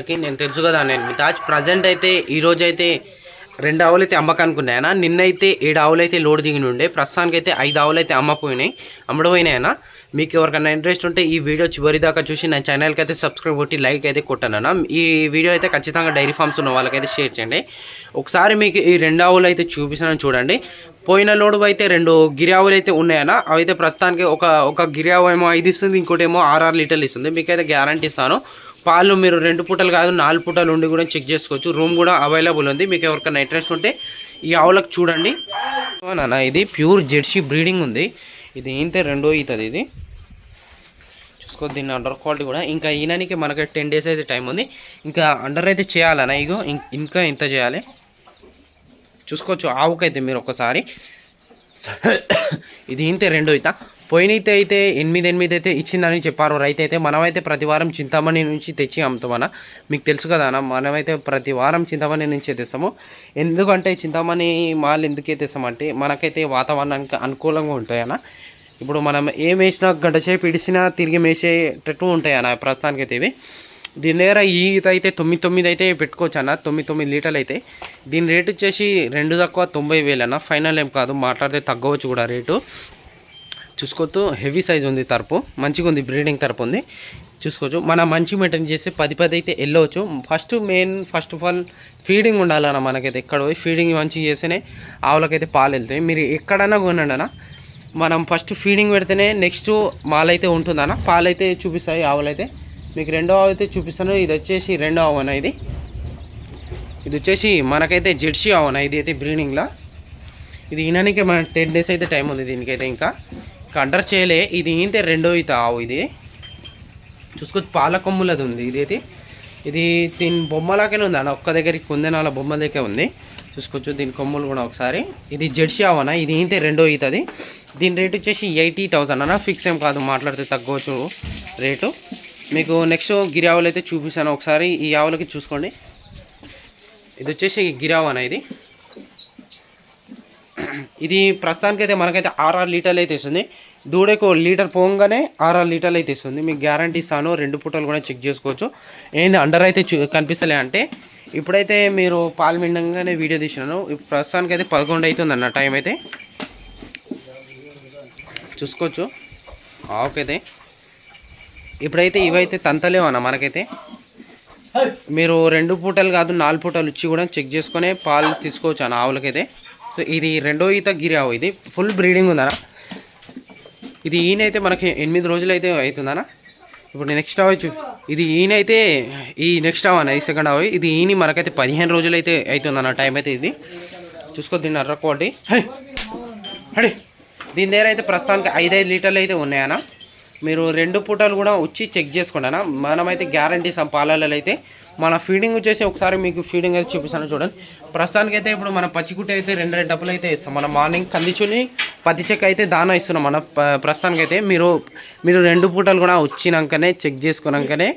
Okay, నేను తెలుసు కదా నేను మితాజ్ ప్రజెంట్ అయితే ఈ రోజు అయితే రెండు ఆవులు అయితే అమ్మకానికి ఉన్నాయన్నా నిన్నైతే ఏడు ఆవులు అయితే లోడ్ దిగిన ఉండే ప్రస్తుతానికి అయితే ఐదు ఆవులు అయితే అమ్మపోయినాయి అమ్మడిపోయినాయన్నా మీకు ఎవరికైనా ఇంట్రెస్ట్ ఉంటే ఈ వీడియో చివరి దాకా చూసి నా ఛానల్కి అయితే సబ్స్క్రైబ్ కొట్టి లైక్ అయితే కొట్టానన్నా. ఈ వీడియో అయితే ఖచ్చితంగా డైరీ ఫార్మ్స్ ఉన్న వాళ్ళకైతే షేర్ చేయండి. ఒకసారి మీకు ఈ రెండు ఆవులు అయితే చూపిస్తాను చూడండి. పోయిన లోడు అయితే రెండు గిరి ఆవులు అయితే ఉన్నాయన్న. అవి అయితే ప్రస్తుతానికి ఒక ఒక గిరి ఆవు ఏమో ఐదు ఇస్తుంది ఇంకోటి ఏమో ఆర్ఆర్ లీటర్లు ఇస్తుంది. మీకైతే గ్యారంటీ ఇస్తాను. పాలు మీరు రెండు పూటలు కాదు నాలుగు పూటలు ఉండి కూడా చెక్ చేసుకోవచ్చు. రూమ్ కూడా అవైలబుల్ ఉంది. మీకు ఎవరికైనా ఇంట్రెస్ట్ ఉంటే ఈ ఆవులకు చూడండి. నాన్న ఇది ప్యూర్ జెర్సీ బ్రీడింగ్ ఉంది. ఇది ఏంతే రెండో అవుతుంది ఇది? చూసుకో దీన్ని అండర్ క్వాలిటీ కూడా. ఇంకా ఈయనకి మనకి టెన్ డేస్ అయితే టైం ఉంది. ఇంకా అండర్ అయితే చేయాలన్నా ఇగో ఇంకా ఇంత చేయాలి. చూసుకోవచ్చు ఆవుకైతే మీరు ఒకసారి. ఇది ఇంతే రెండో ఇత పోయినైతే అయితే ఎనిమిది ఎనిమిది అయితే ఇచ్చిందని చెప్పారు. రైతు అయితే మనమైతే ప్రతి వారం చింతామణి నుంచి తెచ్చి అమ్ముతామన్న మీకు తెలుసు కదా అన్న మనమైతే ప్రతి వారం చింతామణి నుంచే తెస్తాము. ఎందుకంటే చింతామణి మాల్ ఎందుకే తెస్తామంటే మనకైతే వాతావరణానికి అనుకూలంగా ఉంటాయన్న ఇప్పుడు మనం ఏం వేసినా గంట ఇడిసినా తిరిగి మేసేటట్టు ఉంటాయి అన్న ప్రస్తుతానికి అయితే ఇవి. దీని దగ్గర ఈ ఈత అయితే తొమ్మిది తొమ్మిది అయితే పెట్టుకోవచ్చు అన్న. తొమ్మిది తొమ్మిది లీటర్లు అయితే. దీని రేట్ వచ్చేసి రెండు తక్కువ తొంభై వేలు అన్న. ఫైనల్ ఏం కాదు మాట్లాడితే తగ్గవచ్చు కూడా రేటు. చూసుకోవచ్చు హెవీ సైజ్ ఉంది తరపు. మంచిగా ఉంది బ్రీడింగ్ తరపు ఉంది. చూసుకోవచ్చు మనం మంచి మెయింటైన్ చేస్తే పది పది అయితే వెళ్ళవచ్చు. First main first of all feeding ఉండాలన్న మనకైతే ఎక్కడ పోయి ఫీడింగ్ మంచిగా చేస్తేనే ఆవులకైతే పాలు వెళ్తాయి. మీరు ఎక్కడైనా కొనండి అన్న. మనం ఫస్ట్ ఫీడింగ్ పెడితేనే నెక్స్ట్ మాలైతే ఉంటుందన్న. పాలైతే చూపిస్తాయి ఆవులైతే. మీకు రెండో ఆవు అయితే చూపిస్తాను. ఇది వచ్చేసి రెండో ఆవు అన్న ఇది. ఇది వచ్చేసి మనకైతే జెర్సీ ఆవు అన్న. ఇది అయితే బ్రీడింగ్లో. ఇది ఈనానికి మన టెన్ డేస్ అయితే టైం ఉంది దీనికైతే ఇంకా. కంటర్ చేయలే. ఇది ఏంటి? రెండో ఈత. ఆవు ఇది. చూసుకోవచ్చు పాల కొమ్ములది ఉంది. ఇది ఇది దీని బొమ్మలాగానే ఉంది అన్న. ఒక్క దగ్గరికి కుందనాల బొమ్మ దగ్గర ఉంది. చూసుకోవచ్చు దీని కొమ్ములు కూడా ఒకసారి. ఇది జెర్సీ ఆవనా? ఇది ఏంటి? రెండో అవుతుంది దీని రేట్ వచ్చేసి ఎయిటీ థౌసండ్ అన్న. ఫిక్స్ ఏం కాదు మాట్లాడితే తగ్గవచ్చు రేటు. మీకు నెక్స్ట్ గిరి ఆవులు అయితే చూపిస్తాను. ఒకసారి ఈ ఆవులకి చూసుకోండి. ఇది వచ్చేసి గిరావన ఇది? ఇది ప్రస్తుతానికి అయితే మనకైతే ఆర్ఆర్ లీటర్లు అయితే ఇస్తుంది. దూడకు లీటర్ పోగానే ఆర్ఆర్ లీటర్లు అయితే ఇస్తుంది. మీకు గ్యారంటీ ఇస్తాను. రెండు పూటలు కూడా చెక్ చేసుకోవచ్చు. ఏంది అండర్ అయితే చూ కనిపిస్తలే అంటే ఇప్పుడైతే మీరు పాలు మిండంగానే వీడియో తీసినాను. ప్రస్తుతానికి అయితే పదకొండు అవుతుంది అన్న టైం అయితే. చూసుకోవచ్చు. ఆవుకైతే. ఇప్పుడైతే ఇవైతే తంతలేవు అన్న మనకైతే. మీరు రెండు పూటలు కాదు నాలుగు పూటలు ఇచ్చి కూడా చెక్ చేసుకునే పాలు తీసుకోవచ్చు అన్న ఆవులకైతే. సో ఇది రెండో ఈత గిరి ఆవు. ఇది ఫుల్ బ్రీడింగ్ ఉందన్న. ఇది ఈయనైతే మనకి ఎనిమిది రోజులు అయితే అవుతుందన్న. ఇప్పుడు నెక్స్ట్ ఆవు చూ ఇది ఈయనైతే ఈ నెక్స్ట్ ఆవు అన్న ఈ సెకండ్ ఆవు. ఇది ఈయన మనకైతే పదిహేను రోజులు అయితే అవుతుందన్న టైం అయితే ఇది. చూసుకో దీన్ని అర్ర క్వాలిటీ అడే దీని దగ్గర అయితే ప్రస్తుతానికి ఐదైదు లీటర్లు అయితే ఉన్నాయన్న. మీరు రెండు పూటలు కూడా వచ్చి చెక్ చేసుకోండి అన్న మనమైతే గ్యారంటీ సమ్ పాలలో అయితే. మన ఫీడింగ్ వచ్చేసి ఒకసారి మీకు ఫీడింగ్ అయితే చూపిస్తాను చూడండి. ప్రస్తుతానికి అయితే ఇప్పుడు మన పచ్చికుట్టి అయితే రెండు రెండు డబ్బులు అయితే ఇస్తాం. మన మార్నింగ్ కందిచుని పత్తి చెక్క అయితే దానా ఇస్తున్నాం మన ప్రస్తుతానికి అయితే మీరు మీరు రెండు పూటలు కూడా వచ్చినాకనే చెక్ చేసుకున్నాకనే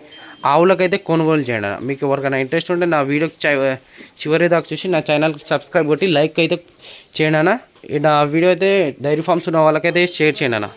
ఆవులకైతే కొనుగోలు చేయండి మీకు ఎవరికైనా ఇంట్రెస్ట్ ఉంటే నా వీడియో చివరి దాకా చూసి నా ఛానల్కి సబ్స్క్రైబ్ కొట్టి లైక్ అయితే చేయండి నా వీడియో అయితే డైరీ ఫార్మ్స్ ఉన్న వాళ్ళకైతే షేర్ చేయండి అన్న.